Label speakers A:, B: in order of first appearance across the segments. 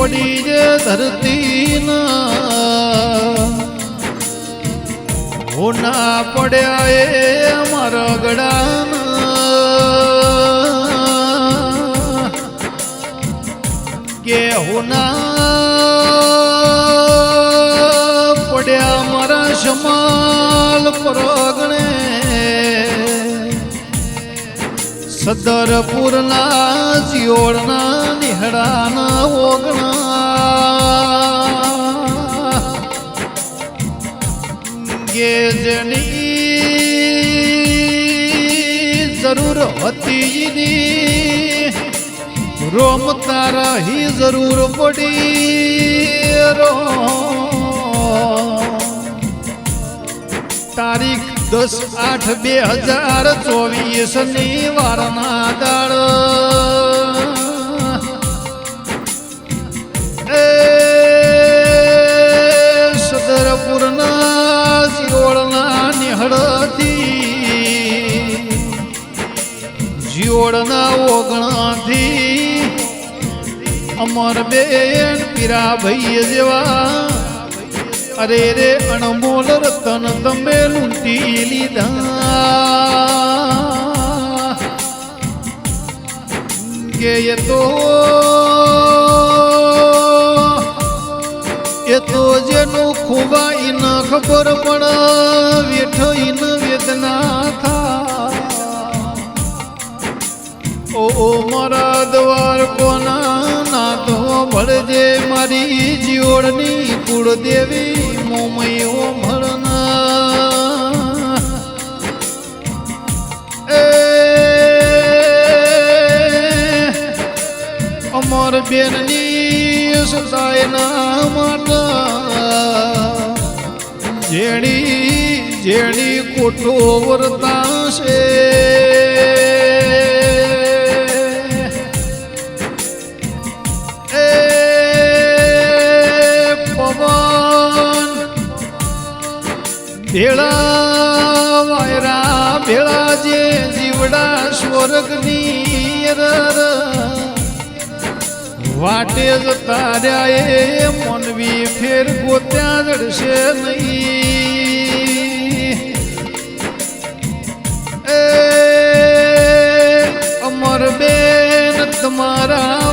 A: પડી જે ધરતીના હોના પડ્યા એ અમારા ગડાના કે હોના પડ્યા મારા શમાલ પરગણે. સદરપુરના જીઓળના નિહળાના ઓગણા ગેજની જરૂર હતી રોમ તારા હી જરૂર પડી રો. તારીખ દસ આઠ બે હજાર ચોવીસની વારના દાળ જીઓળના ઓગણાથી અમર બેન પીરા ભાઈ જેવા. અરે રે અણમોલ રતન તમે લૂંટી લીધા. કે એ તો એ તો જેનું ખુબાઈ ન ખબર પણ વેઠઈ ન વેદના. ભળજે મારી જીઓડની કુળદેવી મોમયો ભળના અમર બેનની સદાયના માતા. જેણી જેણી કોઠો વર્તાશે. ભેળા વાયરા, ભેળા જે જીવડા સ્વર્ગની વાટે જતા રહ્યા એ મનવી ફેર ગોત્યા જડશે નહીં. એ અમર બેન તમારા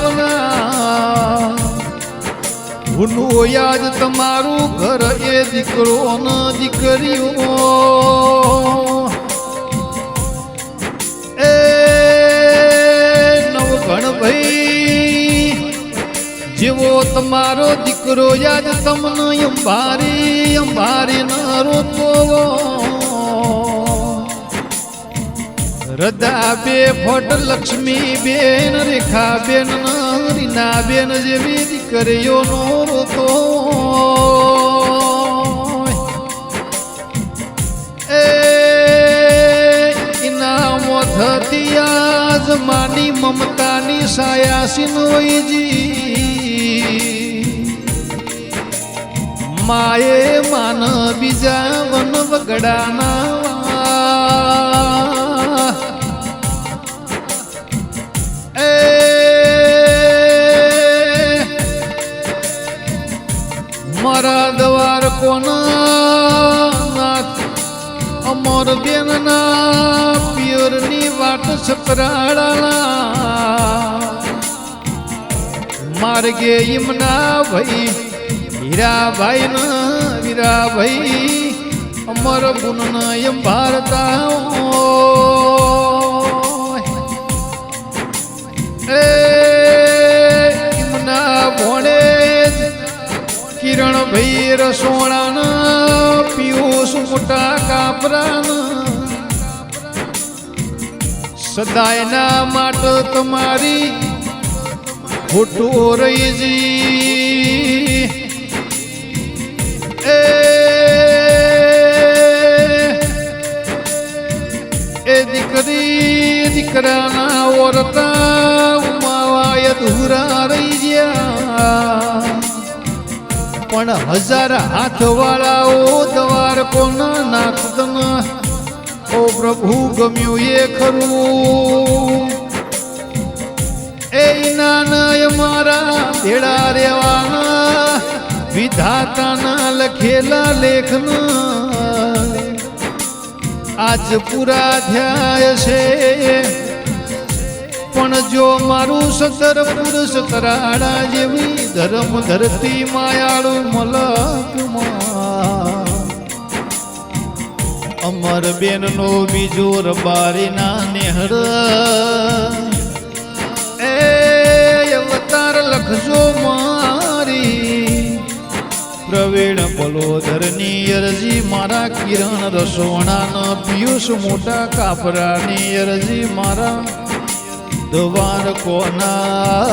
A: હુનું યાદ તમારું ઘર દીકરો ન દીકરીઓ. જેવો તમારો દીકરો યાદ તમને અંબારી અંબારી ન રોતો રદા બે ફોટ લક્ષ્મી બેન, રેખા બેન રીના બેન જેવી દીકરીઓ નો માની મમતાની સાયાસી નોઈજી માએ માન બીજા વન વગડાના. એ મારા દ્વાર કોના અમર બેનના પિયરની વાટ સકરાળાના માર્ગે યમના ભાઈ હીરાભાઈ ન હીરાભાઈ અમર ગુણ એમ ભારતા એમના ભોણે કિરણ ભાઈ રસોડાના, પિયુષ મોટા કાપરાના સદાયના માટે તમારી ખોટું રહીજી એ એ દીકરી, દીકરાના ઓરતા ઉમાવાય ધુરા રહી ગયા. પણ હજાર હાથ વાળાઓ દ્વાર કોના નાખતના ઓ પ્રભુ ગમ્યું એ ખરું. એ નાના મારા ભેડા રેવાના વિધાતાના લખેલા લેખના. આજ પૂરા થયા છે. પણ જો મારું સતર પુરુષ તરાડા જેવી ધર્મ ધરતી માયાળુ મલકમાં. અમર બેનનો બીજો રબારીના નેહર. એ અવતાર લખજો મારી. પ્રવીણ બલોદરની અરજી, મારા કિરણ રસોણાના પિયુષ મોટા કાપરાની અરજી, મારા દ્વાર કોના